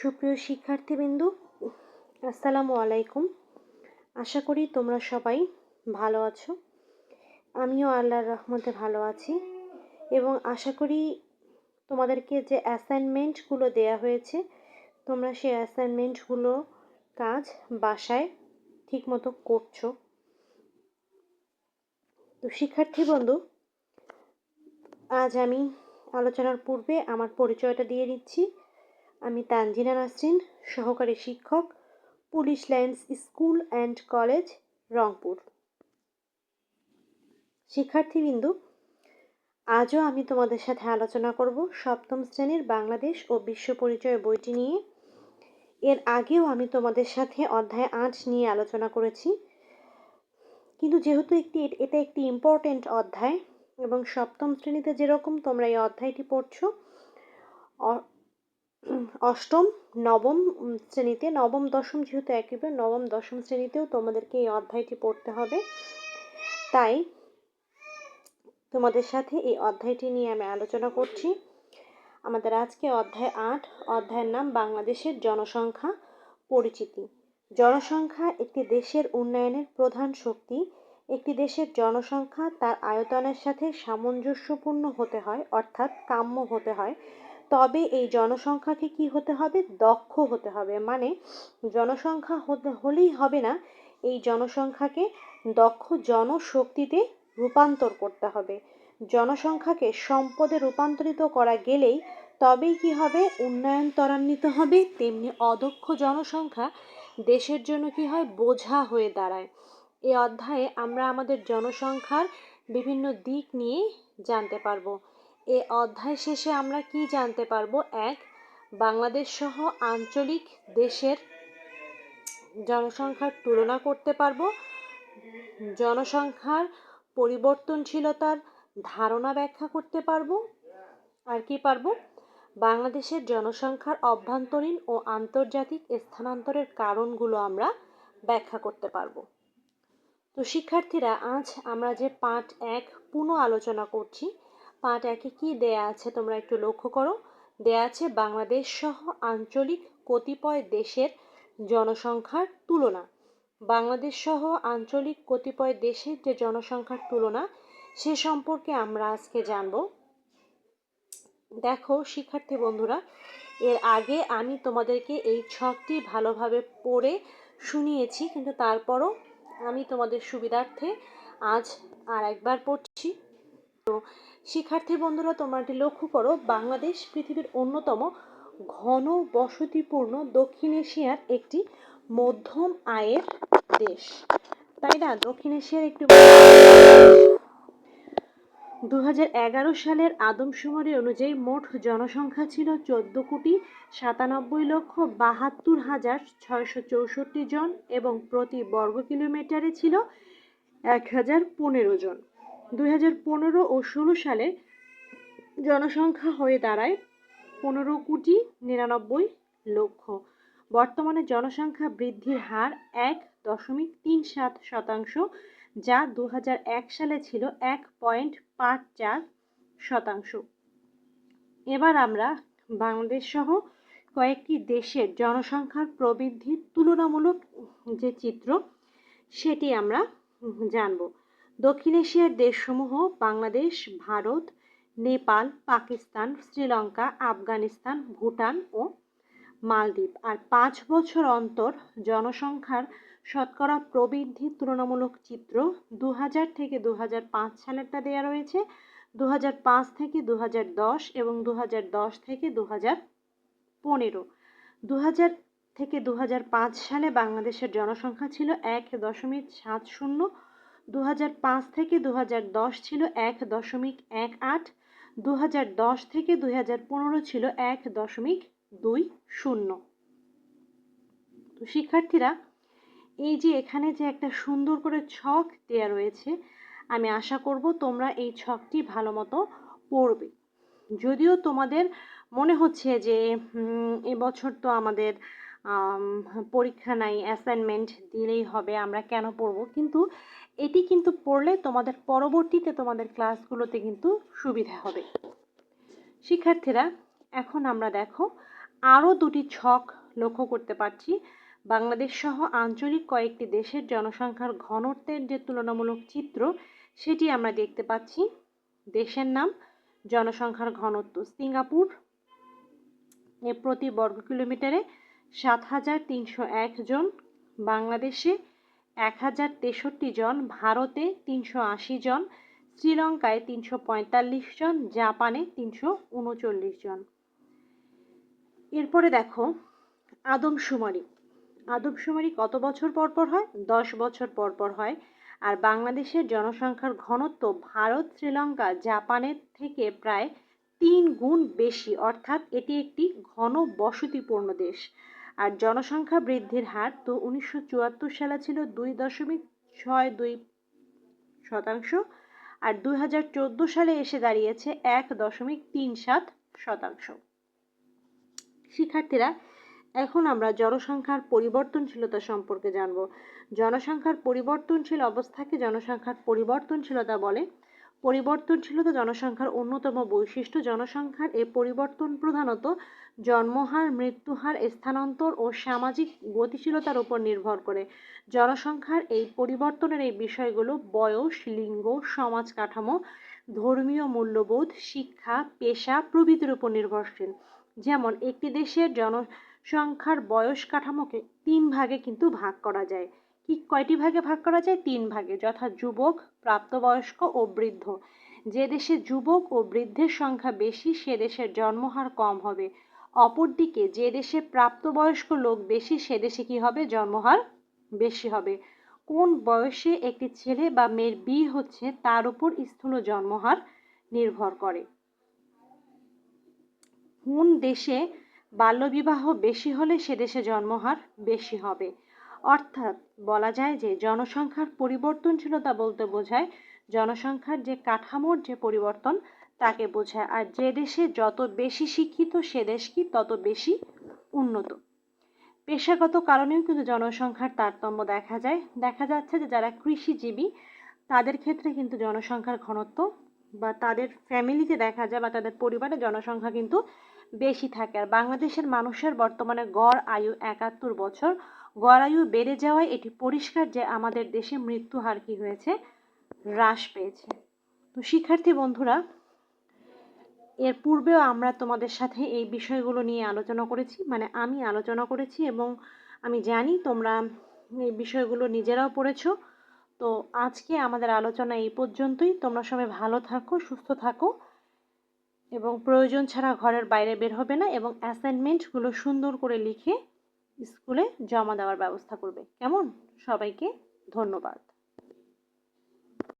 সুপ্রিয় শিক্ষার্থীবৃন্দু, আসসালামু আলাইকুম। আশা করি তোমরা সবাই ভালো আছো। আমিও আল্লাহর রহমতে ভালো আছি এবং আশা করি তোমাদেরকে যে অ্যাসাইনমেন্টগুলো দেয়া হয়েছে, তোমরা সেই অ্যাসাইনমেন্টগুলো কাজ বাসায় ঠিকমতো করছ। তো শিক্ষার্থী বন্ধু আজ আমি আলোচনার পূর্বে আমার পরিচয়টা দিয়ে দিচ্ছি। আমি তানজিনা নাসরিন, সহকারী শিক্ষক, police lines school and college, Rangpur. শিক্ষার্থীবৃন্দু, আজও আমি তোমাদের সাথে আলোচনা করব সপ্তম শ্রেণির বাংলাদেশ ও বিশ্ব পরিচয় বইটি নিয়ে। এর আগেও আমি তোমাদের সাথে অধ্যায় আট নিয়ে আলোচনা করেছি। কিন্তু যেহেতু একটি, এটা একটি ইম্পর্টেন্ট অধ্যায় এবং সপ্তম শ্রেণীতে যেরকম তোমরা এই অধ্যায়টি পড়ছো অষ্টম, নবম শ্রেণীতে, নবম, দশম যেহেতু একইবার নবম, দশম শ্রেণীতেও তোমাদেরকে এই অধ্যায়টি পড়তে হবে। তাই তোমাদের সাথে এই অধ্যায়টি নিয়ে আমি আলোচনা করছি। আমাদের আজকে অধ্যায় আট, অধ্যায়ের নাম বাংলাদেশের জনসংখ্যা পরিচিতি। জনসংখ্যা একটি দেশের উন্নয়নের প্রধান শক্তি। একটি দেশের জনসংখ্যা তার আয়তনের সাথে সামঞ্জস্যপূর্ণ হতে হয়, অর্থাৎ কাম্য হতে হয়। তবে এই জনসংখ্যাকে কি হতে হবে? দক্ষ হতে হবে। মানে জনসংখ্যা হতে হলেই হবে না, এই জনসংখ্যাকে দক্ষ জনশক্তিতে রূপান্তর করতে হবে। জনসংখ্যাকে সম্পদে রূপান্তরিত করা গেলেই তবেই কি হবে? উন্নয়ন ত্বরান্বিত হবে। তেমনি অদক্ষ জনসংখ্যা দেশের জন্য কি হয়? বোঝা হয়ে দাঁড়ায়। এই অধ্যায়ে আমরা আমাদের জনসংখ্যার বিভিন্ন দিক নিয়ে জানতে পারব। এ অধ্যায় শেষে আমরা কি জানতে পারব? এক, বাংলাদেশ সহ আঞ্চলিক দেশের জনসংখ্যার তুলনা করতে পারব। জনসংখ্যার পরিবর্তনশীলতার ধারণা ব্যাখ্যা করতে পারব। আর কি পারব? বাংলাদেশের জনসংখ্যার অভ্যন্তরীণ ও আন্তর্জাতিক স্থানান্তরের কারণগুলো আমরা ব্যাখ্যা করতে পারব। তো শিক্ষার্থীরা, আজ আমরা যে পাঠ এক পুনঃ আলোচনা করছি পাঠ একে কি দেয়া আছে তোমরা একটু লক্ষ্য করো? দেয়া আছে বাংলাদেশ সহ আঞ্চলিক কতিপয় দেশের জনসংখ্যার তুলনা। বাংলাদেশ সহ আঞ্চলিক কতিপয় দেশের যে জনসংখ্যার তুলনা, সে সম্পর্কে আমরা আজকে জানব। দেখো শিক্ষার্থী বন্ধুরা, এর আগে আমি তোমাদেরকে এই ছকটি ভালোভাবে পড়ে শুনিয়েছি, কিন্তু তারপরও আমি তোমাদের সুবিধার্থে আজ আর একবার পড়ছি। তো শিক্ষার্থী বন্ধুরা, তোমরা এটি লক্ষ্য করো, বাংলাদেশ পৃথিবীর অন্যতম ঘন বসতিপূর্ণ দক্ষিণ এশিয়ার একটি মধ্যম আয়ের দেশ। তাই না? দক্ষিণ এশিয়ার একটি দু হাজার এগারো সালের আদমশুমারি অনুযায়ী মোট জনসংখ্যা ছিল চোদ্দ কোটি সাতানব্বই লক্ষ বাহাত্তর হাজার ছয়শো চৌষট্টি জন এবং প্রতি বর্গ কিলোমিটারে ছিল এক হাজার পনেরো জন। দুই হাজার পনেরো ও ষোলো সালে জনসংখ্যা হয়ে দাঁড়ায় পনেরো কোটি নিরানব্বই লক্ষ। বর্তমানে জনসংখ্যা বৃদ্ধির হার এক দশমিক তিন সাত শতাংশ, যা দু হাজার এক সালে ছিল এক পয়েন্ট পাঁচ চার শতাংশ। এবার আমরা বাংলাদেশ সহ কয়েকটি দেশের জনসংখ্যার প্রবৃদ্ধির তুলনামূলক যে চিত্র, সেটি আমরা জানব। দক্ষিণ এশিয়ার দেশসমূহ বাংলাদেশ, ভারত, নেপাল, পাকিস্তান, শ্রীলঙ্কা, আফগানিস্তান, ভুটান ও মালদ্বীপ। আর পাঁচ বছর অন্তর জনসংখ্যার শতকরা প্রবৃদ্ধির তুলনামূলক চিত্র দু হাজার থেকে দু হাজার পাঁচ সালেরটা দেওয়া রয়েছে। দু হাজার পাঁচ থেকে দু হাজার দশ এবং দু হাজার দশ থেকে দু হাজার পনেরো। দু থেকে দু হাজার পাঁচ সালে বাংলাদেশের জনসংখ্যা ছিল এক দশমিক সাত শূন্য দু হাজার পাঁচ থেকে দু হাজার দশ ছিল এক দশমিক এক আট দু থেকে দু হাজার পনেরো ছিল এক দশমিক দুই শূন্য। তো শিক্ষার্থীরা, এই যে এখানে যে একটা সুন্দর করে ছক দেয়া রয়েছে, আমি আশা করব তোমরা এই ছকটি ভালো মতো পড়বে। যদিও তোমাদের মনে হচ্ছে যে এবছর তো আমাদের পরীক্ষা নাই অ্যাসাইনমেন্ট দিলেই হবে, আমরা কেন পড়ব? কিন্তু এটি কিন্তু পড়লে তোমাদের পরবর্তীতে তোমাদের ক্লাসগুলোতে কিন্তু সুবিধা হবে। শিক্ষার্থীরা, এখন আমরা দেখো, আরও দুটি ছক লক্ষ্য করতে পারছি। বাংলাদেশ সহ আঞ্চলিক কয়েকটি দেশের জনসংখ্যার ঘনত্বের যে তুলনামূলক চিত্র, সেটি আমরা দেখতে পাচ্ছি। দেশের নাম, জনসংখ্যার ঘনত্ব, সিঙ্গাপুর প্রতি বর্গ কিলোমিটারে সাত হাজার তিনশো এক জন, বাংলাদেশে এক হাজার তেষট্টি জন, ভারতে তিনশো আশি জন, শ্রীলঙ্কায় তিনশো পঁয়তাল্লিশ জন, জাপানে তিনশো উনচল্লিশ জন। এরপরে দেখো, আদমশুমারি। আদমশুমারি কত বছর পর পর হয়? দশ বছর পর পর হয়। আর বাংলাদেশের জনসংখ্যার ঘনত্ব ভারত, শ্রীলঙ্কা জাপানের থেকে প্রায় তিন গুণ বেশি। অর্থাৎ এটি একটি ঘন বসতিপূর্ণ দেশ। আর জনসংখ্যা বৃদ্ধির হার তো উনিশশো চুয়াত্তর সালে ছিল দুই দশমিক ছয় দুই শতাংশ আর দুই হাজার চোদ্দ সালে এসে দাঁড়িয়েছে এক দশমিক তিন সাত শতাংশ। শিক্ষার্থীরা, এখন আমরা জনসংখ্যার পরিবর্তনশীলতা সম্পর্কে জানব। জনসংখ্যার পরিবর্তনশীল অবস্থাকে জনসংখ্যার পরিবর্তনশীলতা বলে। পরিবর্তনশীলতা জনসংখ্যার অন্যতম বৈশিষ্ট্য। জনসংখ্যার এ পরিবর্তন প্রধানত জন্মহার, মৃত্যুহার, স্থানান্তর ও সামাজিক গতিশীলতার উপর নির্ভর করে। জনসংখ্যার এই পরিবর্তনের এই বিষয়গুলো বয়স, লিঙ্গ, সমাজ কাঠামো, ধর্মীয় মূল্যবোধ, শিক্ষা, পেশা প্রভৃতির উপর নির্ভরশীল। যেমন একটি দেশের জনসংখ্যার বয়স কাঠামোকে তিন ভাগে কিন্তু ভাগ করা যায়। কি কয়টি ভাগে ভাগ করা যায়? তিন ভাগে, যথা যুবক, প্রাপ্তবয়স্ক ও বৃদ্ধ। যে দেশে যুবক ও বৃদ্ধের সংখ্যা বেশি, সে দেশের জন্মহার কম হবে। অপরদিকে, যে দেশে প্রাপ্তবয়স্ক লোক বেশি, সে দেশে কি হবে? জন্মহার বেশি হবে। কোন বয়সে একটি ছেলে বা মেয়ের বিয়ে হচ্ছে, তার উপর স্থূল জন্মহার নির্ভর করে। কোন দেশে বাল্যবিবাহ বেশি হলে সে দেশে জন্মহার বেশি হবে? অর্থাৎ বলা যায় যে জনসংখ্যার পরিবর্তনশীলতা বলতে বোঝায় জনসংখ্যার যে কাঠামোর যে পরিবর্তন তাকে বোঝায়। আর যে দেশে যত বেশি শিক্ষিত, সে দেশ কি তত বেশি উন্নত। পেশাগত কারণেও কিন্তু জনসংখ্যার তারতম্য দেখা যায়। দেখা যাচ্ছে যে যারা কৃষিজীবী, তাদের ক্ষেত্রে কিন্তু জনসংখ্যার ঘনত্ব বা তাদের ফ্যামিলিতে দেখা যায় বা তাদের পরিবারে জনসংখ্যা কিন্তু বেশি থাকে। আর বাংলাদেশের মানুষের বর্তমানে গড় আয়ু একাত্তর বছর। গড় আয়ু বেড়ে যাওয়ায় এটি পরিষ্কার যে আমাদের দেশে মৃত্যু হার কি হয়েছে, হ্রাস পেয়েছে। তো শিক্ষার্থী বন্ধুরা, এর পূর্বেও আমরা তোমাদের সাথে এই বিষয়গুলো নিয়ে আলোচনা করেছি মানে আমি আলোচনা করেছি এবং আমি জানি তোমরা এই বিষয়গুলো নিজেরাও পড়েছো। তো আজকে আমাদের আলোচনা এই পর্যন্তই। তোমরা সবাই ভালো থাকো, সুস্থ থাকো এবং প্রয়োজন ছাড়া ঘরের বাইরে বের হবে না এবং অ্যাসাইনমেন্টগুলো সুন্দর করে লিখে স্কুলে জমা দেওয়ার ব্যবস্থা করবে। কেমন? সবাইকে ধন্যবাদ।